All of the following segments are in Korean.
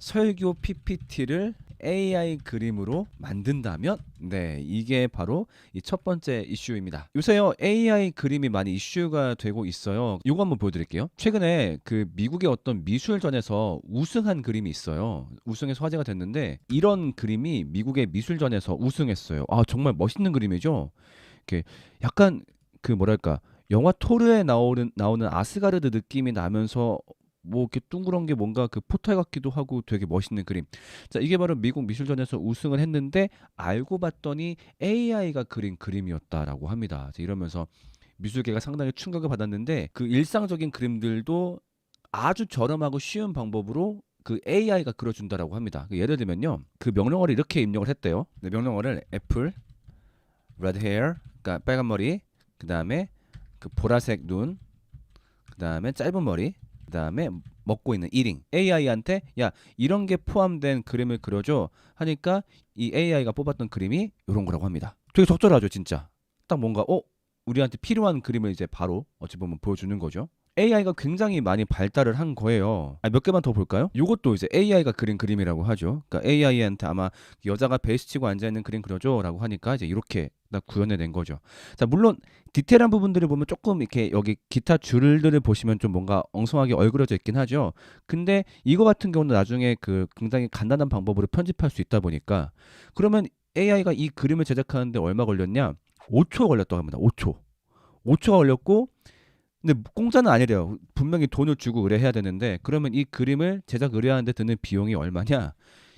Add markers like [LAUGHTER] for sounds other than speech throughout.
설교 PPT를 AI 그림으로 만든다면 네 이게 바로 이 첫 번째 이슈입니다. 요새요 AI 그림이 많이 이슈가 되고 있어요. 이거 한번 보여드릴게요. 최근에 그 미국의 어떤 미술전에서 우승한 그림이 있어요. 우승해서 화제가 됐는데 이런 그림이 미국의 미술전에서 우승했어요. 아 정말 멋있는 그림이죠. 이렇게 약간 그 뭐랄까 영화 토르에 나오는 나오는 아스가르드 느낌이 나면서 뭐 이렇게 둥그런 게 뭔가 그 포탈 같기도 하고 되게 멋있는 그림. 자, 이게 바로 미국 미술전에서 우승을 했는데 알고 봤더니 AI가 그린 그림이었다라고 합니다. 자, 이러면서 미술계가 상당히 충격을 받았는데 그 일상적인 그림들도 아주 저렴하고 쉬운 방법으로 그 AI가 그려준다라고 합니다. 그 예를 들면요, 그 명령어를 이렇게 입력을 했대요. 네, 명령어를 애플, red hair, 그러니까 빨간 머리, 그 다음에 그 보라색 눈, 그 다음에 짧은 머리, 그 다음에 먹고 있는 eating. AI한테 야 이런 게 포함된 그림을 그려줘 하니까 이 AI가 뽑았던 그림이 이런 거라고 합니다. 되게 적절하죠, 진짜. 딱 뭔가 어 우리한테 필요한 그림을 이제 바로 어찌 보면 보여주는 거죠. AI가 굉장히 많이 발달을 한 거예요. 아, 몇 개만 더 볼까요? 이것도 이제 AI가 그린 그림이라고 하죠. 그러니까 AI한테 아마 여자가 베이스 치고 앉아 있는 그림 그려줘라고 하니까 이제 이렇게 딱 구현해낸 거죠. 자, 물론 디테일한 부분들을 보면 조금 이렇게 여기 기타 줄들을 보시면 좀 뭔가 엉성하게 얼그려져 있긴 하죠. 근데 이거 같은 경우는 나중에 그 굉장히 간단한 방법으로 편집할 수 있다 보니까 그러면 AI가 이 그림을 제작하는데 얼마 걸렸냐? 5초 걸렸다고 합니다. 5초. 5초가 걸렸고 근데 공짜는 아니래요. 분명히 돈을 주고 의뢰해야 되는데 그러면 이 그림을 제작 의뢰하는데 드는 비용이 얼마냐?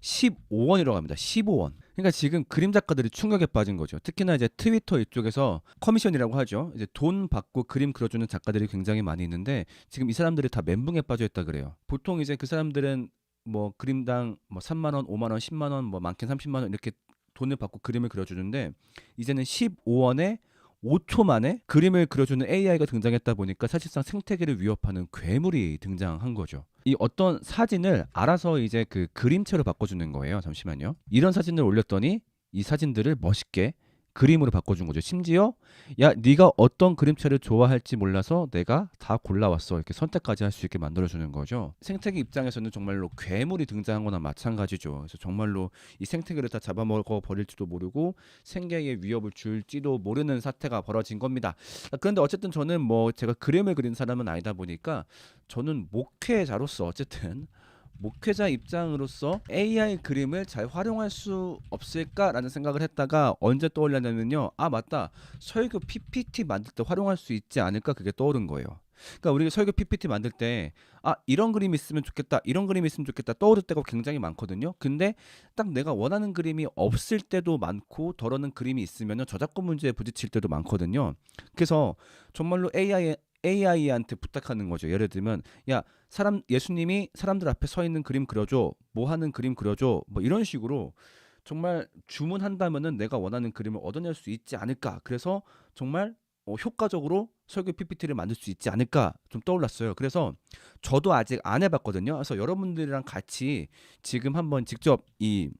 15원이라고 합니다. 15원. 그러니까 지금 그림 작가들이 충격에 빠진 거죠. 특히나 이제 트위터 이쪽에서 커미션이라고 하죠. 이제 돈 받고 그림 그려주는 작가들이 굉장히 많이 있는데 지금 이 사람들이 다 멘붕에 빠져 있다 그래요. 보통 이제 그 사람들은 뭐 그림당 뭐 3만 원, 5만 원, 10만 원, 뭐 많게는 30만 원 이렇게 돈을 받고 그림을 그려주는데 이제는 15원에 5초 만에 그림을 그려주는 AI가 등장했다 보니까 사실상 생태계를 위협하는 괴물이 등장한 거죠. 이 어떤 사진을 알아서 이제 그 그림체로 바꿔주는 거예요. 잠시만요. 이런 사진을 올렸더니 이 사진들을 멋있게 그림으로 바꿔준 거죠. 심지어 야 네가 어떤 그림체를 좋아할지 몰라서 내가 다 골라왔어 이렇게 선택까지 할 수 있게 만들어주는 거죠. 생태계 입장에서는 정말로 괴물이 등장한 거나 마찬가지죠. 그래서 정말로 이 생태계를 다 잡아먹어 버릴지도 모르고 생계에 위협을 줄지도 모르는 사태가 벌어진 겁니다. 아, 그런데 어쨌든 저는 뭐 제가 그림을 그린 사람은 아니다 보니까 저는 목회자로서 어쨌든 목회자 입장으로서 AI 그림을 잘 활용할 수 없을까라는 생각을 했다가 언제 떠올렸냐면요. 아 맞다. 설교 PPT 만들 때 활용할 수 있지 않을까 그게 떠오른 거예요. 그러니까 우리 설교 PPT 만들 때 아 이런 그림이 있으면 좋겠다 이런 그림이 있으면 좋겠다 떠오를 때가 굉장히 많거든요 근데 딱 내가 원하는 그림이 없을 때도 많고 덜어는 그림이 있으면 저작권 문제에 부딪힐 때도 많거든요 그래서 정말로 AI AI한테 부탁하는 거죠. 예를 들면 야 사람 예수님이 사람들 앞에 서 있는 그림 그려줘, 뭐 하는 그림 그려줘, 뭐 이런 식으로 정말 주문한다면은 내가 원하는 그림을 얻어낼 수 있지 않을까. 그래서 정말 어, 효과적으로 설교 PPT를 만들 수 있지 않을까 좀 떠올랐어요. 그래서 저도 아직 안 해봤거든요. 그래서 여러분들이랑 같이 지금 한번 직접 이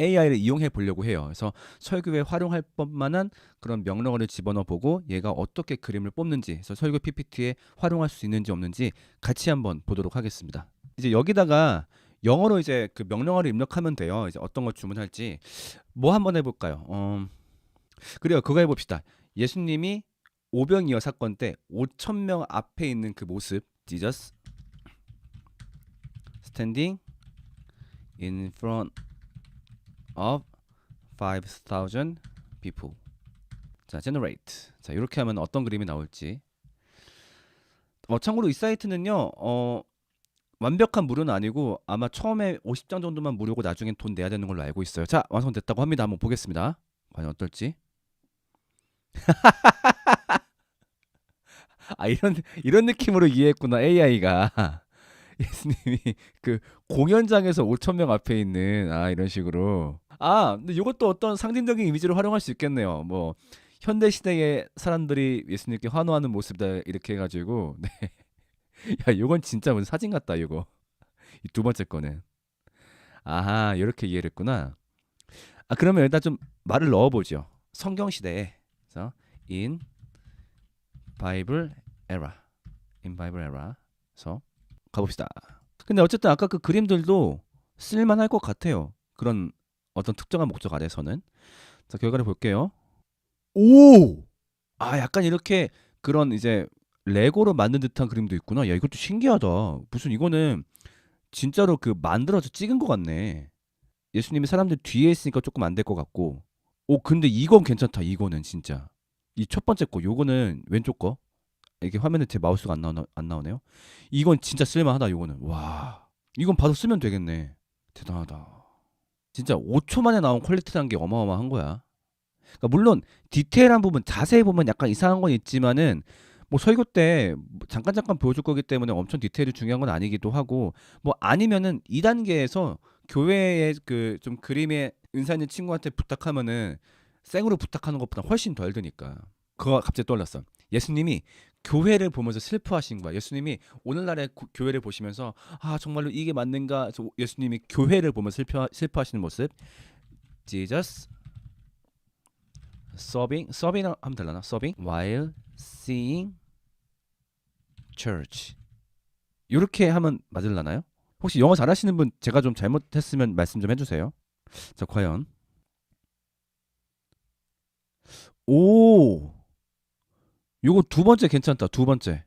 AI를 이용해 보려고 해요. 그래서 설교에 활용할 법만한 그런 명령어를 집어넣어 보고 얘가 어떻게 그림을 뽑는지, 그래서 설교 PPT에 활용할 수 있는지 없는지 같이 한번 보도록 하겠습니다. 이제 여기다가 영어로 이제 그 명령어를 입력하면 돼요. 이제 어떤 걸 주문할지 뭐 한번 해볼까요? 어, 그래요. 그거 해봅시다. 예수님이 오병이어 사건 때 5천 명 앞에 있는 그 모습, Jesus standing in front of 5,000 people. 자, generate. 자, 이렇게 하면 어떤 그림이 나올지. 어, 참고로 이 사이트는요, 어, 완벽한 무료는 아니고 아마 처음에 50장 정도만 무료고 나중엔 돈 내야 되는 걸로 알고 있어요. 자, 완성됐다고 합니다. 한번 보겠습니다. 과연 어떨지. [LAUGHS] 아, 이런 이런 느낌으로 이해했구나. AI가. [LAUGHS] 예수님이 그 공연장에서 5천 명 앞에 있는 아 이런 식으로. 아 근데 이것도 어떤 상징적인 이미지로 활용할 수 있겠네요. 뭐 현대 시대의 사람들이 예수님께 환호하는 모습이다 이렇게 해가지고. [LAUGHS] 네 야 이건 진짜 무슨 사진 같다 이거. 이 두 번째 거는. 아하 이렇게 이해를 했구나. 아 그러면 일단 좀 말을 넣어보죠. 성경 시대에. 그래서 in Bible era. in Bible era. 그래서 가봅시다. 근데 어쨌든 아까 그 그림들도 쓸만할 것 같아요. 그런 어떤 특정한 목적 아래서는. 자, 결과를 볼게요. 오! 아, 약간 이렇게 그런 이제 레고로 만든 듯한 그림도 있구나. 야, 이것도 신기하다. 무슨 이거는 진짜로 그 만들어서 찍은 것 같네. 예수님이 사람들 뒤에 있으니까 조금 안 될 것 같고. 오, 근데 이건 괜찮다. 이거는 진짜. 이 첫 번째 거, 요거는 왼쪽 거. 이게 화면에 제 마우스가 안 나오나 안 나오네요. 이건 진짜 쓸만하다. 요거는. 와. 이건 바로 쓰면 되겠네. 대단하다. 진짜 5초 만에 나온 퀄리티라는 게 어마어마한 거야. 그러니까 물론 디테일한 부분 자세히 보면 약간 이상한 건 있지만은 뭐 설교 때뭐 잠깐 잠깐 보여줄 거기 때문에 엄청 디테일이 중요한 건 아니기도 하고 뭐 아니면은 2단계에서 교회에 그좀 그림에 은사 있는 친구한테 부탁하면은 생으로 부탁하는 것보다 훨씬 덜 드니까 그거 갑자기 떠올랐어 예수님이 교회를 보면서 슬퍼하신 거야. 예수님이 오늘날의 고- 교회를 보시면서 아 정말로 이게 맞는가? 저 예수님이 교회를 보면서 슬퍼, 슬퍼하시는 모습. Jesus sobbing sobbing 하면 되려나? Sobbing while seeing church. 이렇게 하면 맞을라나요? 혹시 영어 잘하시는 분 제가 좀 잘못했으면 말씀 좀 해주세요. 자 과연. 오 요거 두 번째 괜찮다 두 번째.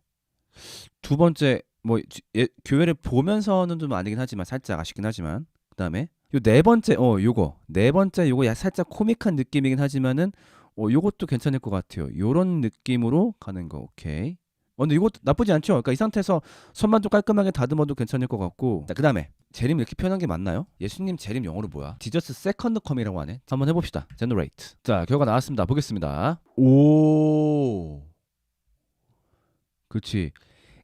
두 번째 뭐 지- 예, 교회를 보면서는 좀 아니긴 하지만 살짝 아쉽긴 하지만 그 다음에. 요 네 번째 어 요거. 네 번째 요거 야 살짝 코믹한 느낌이긴 하지만은 어 요것도 괜찮을 것 같아요. 요런 느낌으로 가는 거 오케이. 어 근데 이것도 나쁘지 않죠? 그러니까 이 상태에서 손만 좀 깔끔하게 다듬어도 괜찮을 것 같고. 자, 그 다음에 재림 이렇게 표현한 게 맞나요? 예수님 재림 영어로 뭐야? 지저스 세컨드 컴이라고 하네. 한번 해봅시다. 제너레이트 자 결과 나왔습니다. 보겠습니다. 오 그렇지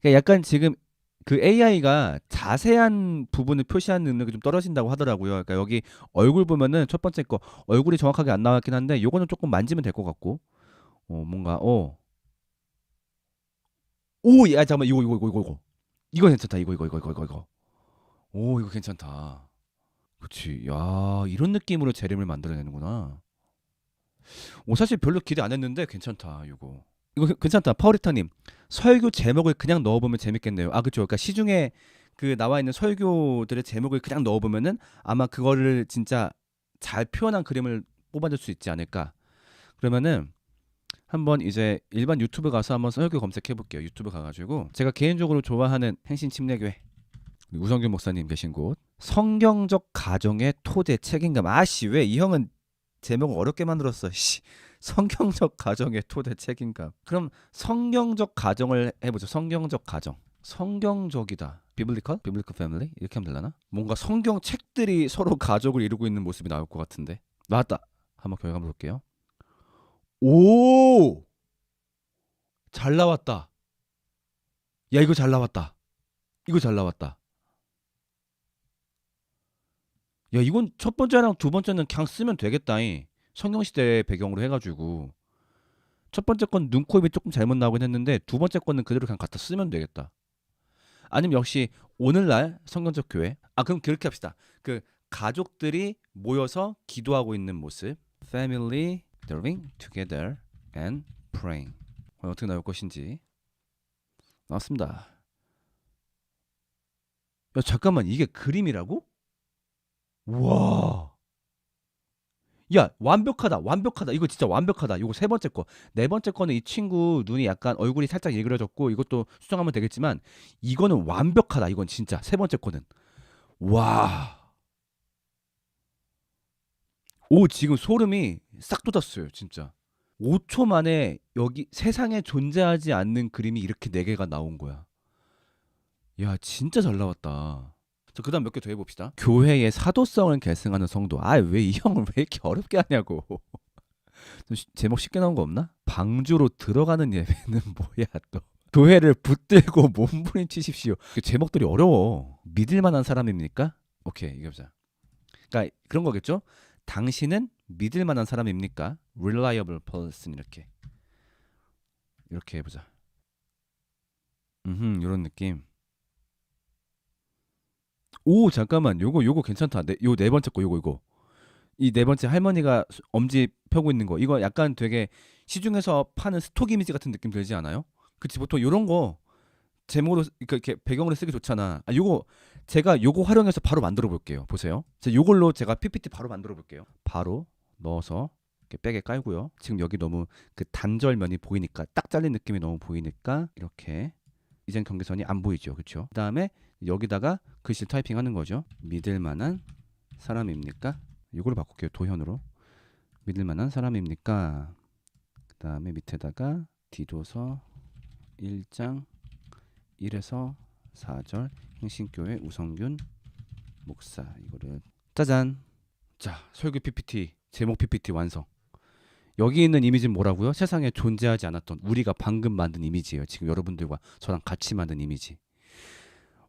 그러니까 약간 지금 그 AI가 자세한 부분을 표시하는 능력이 좀 떨어진다고 하더라고요. 그러니까 여기 얼굴 보면은 첫 번째 거 얼굴이 정확하게 안 나왔긴 한데 요거는 조금 만지면 될 것 같고 어 뭔가 어 오, 야 잠깐만 이거 이거 이거 이거 이거 이거 괜찮다 이거 이거 이거 이거 이거 오 이거 괜찮다. 그렇지. 야 이런 느낌으로 재림을 만들어내는구나. 오 사실 별로 기대 안 했는데 괜찮다 이거. 이거 괜- 괜찮다 파우리타님 설교 제목을 그냥 넣어보면 재밌겠네요. 아 그렇죠. 그러니까 시중에 그 나와 있는 설교들의 제목을 그냥 넣어보면은 아마 그거를 진짜 잘 표현한 그림을 뽑아낼 수 있지 않을까. 그러면은 한번 이제 일반 유튜브 가서 한번 설교 검색해 볼게요. 유튜브 가가지고 제가 개인적으로 좋아하는 행신 침례교회 우성균 목사님 계신 곳 성경적 가정의 토대 책임감. 아씨 왜 이 형은 제목을 어렵게 만들었어. 씨. 성경적 가정의 토대 책임감. 그럼 성경적 가정을 해보죠. 성경적 가정. 성경적이다. 비블리컬? 비블리컬 패밀리? 이렇게 하면 되려나? 뭔가 성경 책들이 서로 가족을 이루고 있는 모습이 나올 것 같은데. 나왔다. 한번 결과 볼게요. 오! 잘 나왔다. 야, 이거 잘 나왔다. 이거 잘 나왔다. 야, 이건 첫 번째랑 두 번째는 그냥 쓰면 되겠다잉. 성경시대 배경으로 해가지고. 첫 번째 건 눈, 코, 입이 조금 잘못 나오긴 했는데 두 번째 거는 그대로 그냥 갖다 쓰면 되겠다. 아니면 역시 오늘날 성경적 교회. 아, 그럼 그렇게 합시다. 그 가족들이 모여서 기도하고 있는 모습. Family gathering together and praying. 어떻게 나올 것인지. 나왔습니다. 야, 잠깐만. 이게 그림이라고? 와. 야, 완벽하다. 완벽하다. 이거 진짜 완벽하다. 이거 세 번째 거. 네 번째 거는 이 친구 눈이 약간 얼굴이 살짝 일그러졌고 이것도 수정하면 되겠지만 이거는 완벽하다. 이건 진짜 세 번째 거는. 와. 오, 지금 소름이 싹 돋았어요. 진짜. 5초 만에 여기 세상에 존재하지 않는 그림이 이렇게 네 개가 나온 거야. 야, 진짜 잘 나왔다. 자, 그다음 몇 개 더 해봅시다. 교회의 사도성을 계승하는 성도. 아, 왜 이 형을 왜 이렇게 어렵게 하냐고. [LAUGHS] 좀 쉬- 제목 쉽게 나온 거 없나? 방주로 들어가는 예배는 [LAUGHS] 뭐야 또. 교회를 붙들고 [LAUGHS] 몸부림치십시오. 그 제목들이 어려워. 믿을 만한 사람입니까? 오케이, 이거 보자. 그러니까 그런 거겠죠? 당신은 믿을 만한 사람입니까? reliable person 이렇게. 이렇게 해 보자. 음, 이런 느낌. 오 잠깐만 요거 요거 괜찮다 네, 요 네 번째 거 요거 이거 이 네 번째 할머니가 수- 엄지 펴고 있는 거 이거 약간 되게 시중에서 파는 스톡 이미지 같은 느낌 들지 않아요? 그치 보통 요런 거 제목으로 쓰- 그러니까 이렇게 배경으로 쓰기 좋잖아 아 요거 제가 요거 활용해서 바로 만들어 볼게요. 보세요. 자, 요걸로 제가 PPT 바로 만들어 볼게요. 바로 넣어서 이렇게 백에 깔고요. 지금 여기 너무 그 단절면이 보이니까 딱 잘린 느낌이 너무 보이니까 이렇게 이젠 경계선이 안 보이죠. 그렇죠? 그다음에 여기다가 글씨 타이핑하는 거죠. 믿을 만한 사람입니까? 이걸로 바꿀게요. 도현으로. 믿을 만한 사람입니까? 그 다음에 밑에다가 디도서 1장 1에서 4절 행신교회 우성균 목사 이거를 짜잔. 자, 설교 PPT 제목 PPT 완성. 여기 있는 이미지는 뭐라고요? 세상에 존재하지 않았던 우리가 방금 만든 이미지예요. 지금 여러분들과 저랑 같이 만든 이미지.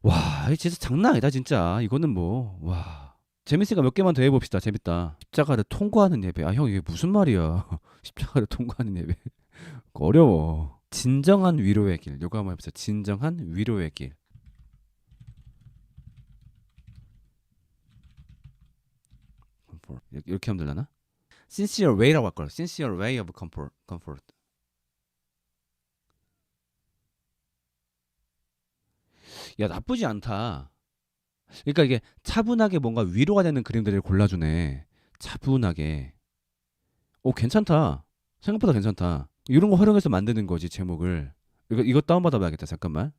와, 진짜 장난 아니다, 진짜. 이거는 뭐, 와. 재밌으니까 몇 개만 더 해봅시다. 재밌다. 십자가를 통과하는 예배. 아, 형, 이게 무슨 말이야. [LAUGHS] 십자가를 통과하는 예배. [LAUGHS] 어려워. 진정한 위로의 길. 요거 한번 해보세요. 진정한 위로의 길. comfort. 이렇게- 이렇게 하면 되려나? sincere way라고 할 거야. sincere way of comfort. comfort. 야 나쁘지 않다. 그러니까 이게 차분하게 뭔가 위로가 되는 그림들을 골라주네. 차분하게. 오 괜찮다. 생각보다 괜찮다. 이런 거 활용해서 만드는 거지 제목을. 이거 이거 다운받아 봐야겠다. 잠깐만.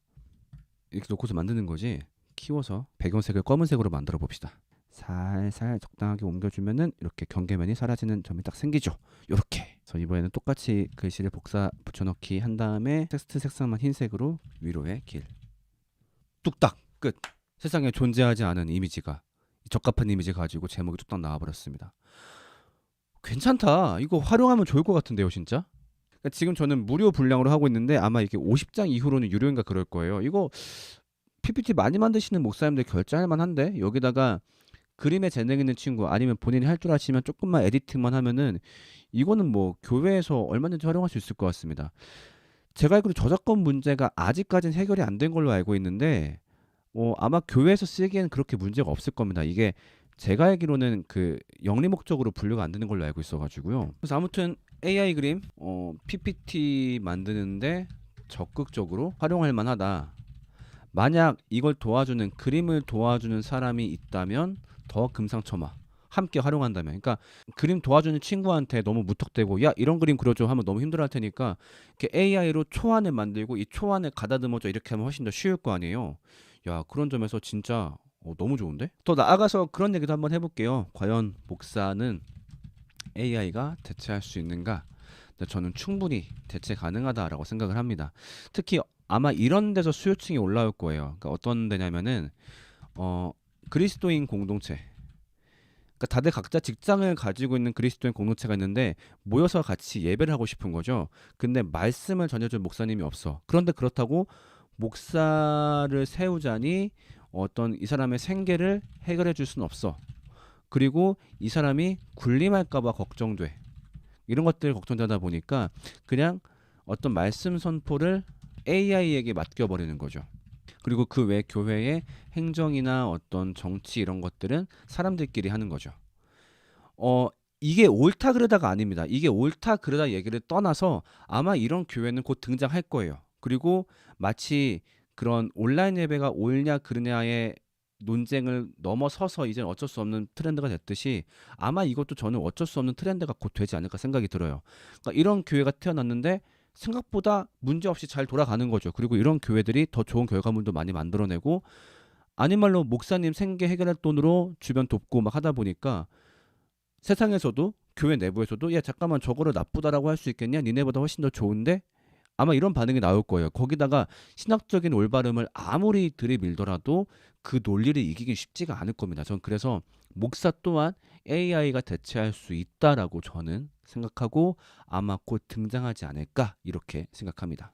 이렇게 놓고서 만드는 거지. 키워서 배경색을 검은색으로 만들어 봅시다. 살살 적당하게 옮겨주면은 이렇게 경계면이 사라지는 점이 딱 생기죠. 요렇게. 그래서 이번에는 똑같이 글씨를 복사 붙여넣기 한 다음에 텍스트 색상만 흰색으로 위로의 길. 뚝딱 끝. 세상에 존재하지 않은 이미지가 적합한 이미지 가지고 제목이 뚝딱 나와버렸습니다. 괜찮다. 이거 활용하면 좋을 것 같은데요, 진짜. 그러니까 지금 저는 무료 분량으로 하고 있는데 아마 이게 50장 이후로는 유료인가 그럴 거예요. 이거 PPT 많이 만드시는 목사님들 결제할 만한데 여기다가 그림에 재능 있는 친구 아니면 본인이 할 줄 아시면 조금만 에디팅만 하면은 이거는 뭐 교회에서 얼마든지 활용할 수 있을 것 같습니다. 제가 알기로 저작권 문제가 아직까지는 해결이 안 된 걸로 알고 있는데 어, 아마 교회에서 쓰기에는 그렇게 문제가 없을 겁니다. 이게 제가 알기로는 그 영리 목적으로 분류가 안 되는 걸로 알고 있어가지고요. 그래서 아무튼 AI 그림 어, PPT 만드는데 적극적으로 활용할 만하다. 만약 이걸 도와주는 그림을 도와주는 사람이 있다면 더 금상첨화 함께 활용한다면. 그러니까 그림 도와주는 친구한테 너무 무턱대고 야 이런 그림 그려줘. 하면 너무 힘들어할 테니까 AI로 초안을 만들고 이 초안을 가다듬어줘. 이렇게 하면 훨씬 더 쉬울 거 아니에요. 야 그런 점에서 진짜 어, 너무 좋은데? 더 나아가서 그런 얘기도 한번 해볼게요. 과연 목사는 AI가 대체할 수 있는가? 근데 저는 충분히 대체 가능하다라고 생각을 합니다. 특히 아마 이런 데서 수요층이 올라올 거예요. 그러니까 어떤 데냐면은 어 그리스도인 공동체. 그러니까 다들 각자 직장을 가지고 있는 그리스도인 공동체가 있는데 모여서 같이 예배를 하고 싶은 거죠. 근데 말씀을 전해줄 목사님이 없어. 그런데 그렇다고 목사를 세우자니 어떤 이 사람의 생계를 해결해 줄 수는 없어. 그리고 이 사람이 군림할까봐 걱정돼. 이런 것들 걱정되다 보니까 그냥 어떤 말씀 선포를 AI에게 맡겨버리는 거죠. 그리고 그 외 교회의 행정이나 어떤 정치 이런 것들은 사람들끼리 하는 거죠. 어 이게 옳다 그르다가 아닙니다. 이게 옳다 그르다 얘기를 떠나서 아마 이런 교회는 곧 등장할 거예요. 그리고 마치 그런 온라인 예배가 옳냐 그르냐의 논쟁을 넘어서서 이제 어쩔 수 없는 트렌드가 됐듯이 아마 이것도 저는 어쩔 수 없는 트렌드가 곧 되지 않을까 생각이 들어요. 그러니까 이런 교회가 태어났는데 생각보다 문제 없이 잘 돌아가는 거죠. 그리고 이런 교회들이 더 좋은 결과물도 많이 만들어내고 아닌 말로 목사님 생계 해결할 돈으로 주변 돕고 막 하다 보니까 세상에서도 교회 내부에서도 야 잠깐만 저거를 나쁘다라고 할 수 있겠냐? 니네보다 훨씬 더 좋은데 아마 이런 반응이 나올 거예요. 거기다가 신학적인 올바름을 아무리 들이밀더라도 그 논리를 이기기 쉽지가 않을 겁니다. 전 그래서 목사 또한 AI가 대체할 수 있다라고 저는 생각하고 아마 곧 등장하지 않을까 이렇게 생각합니다.